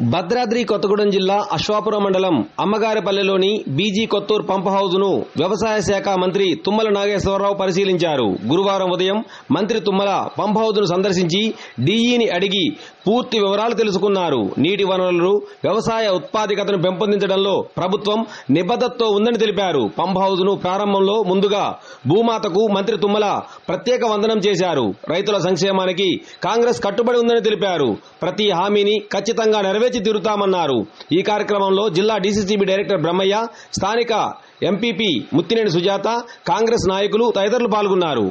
భద్రాద్రి కొత్తగూడెం జిల్లా అశ్వాపురం మండలం అమ్మగారిపల్లెలోని బీజీ కొత్తూరు పంప్ హౌజ్ను వ్యవసాయ శాఖ మంత్రి తుమ్మల నాగేశ్వరరావు పరిశీలించారు. గురువారం ఉదయం మంత్రి తుమ్మల పంప్ హౌజ్ను సందర్శించి డీఈని అడిగి పూర్తి వివరాలు తెలుసుకున్నారు. నీటి వనరులు వ్యవసాయ ఉత్పాదకతను పెంపొందించడంలో ప్రభుత్వం నిబద్ధతతో ఉందని తెలిపారు. పంప్ హౌజ్ను ప్రారంభంలో ముందుగా భూమాతకు మంత్రి తుమ్మల ప్రత్యేక వందనం చేశారు. రైతుల సంక్షేమానికి కాంగ్రెస్ కట్టుబడి ఉందని తెలిపారు. ప్రతి హామీని ఖచ్చితంగా నెరవేర్చి తీరుతామన్నారు. ఈ కార్యక్రమంలో జిల్లా డీసీసీబీ డైరెక్టర్ బ్రహ్మయ్య స్థానిక ఎంపీపీ ముత్తినేని సుజాత కాంగ్రెస్ నాయకులు తదితరులు పాల్గొన్నారు.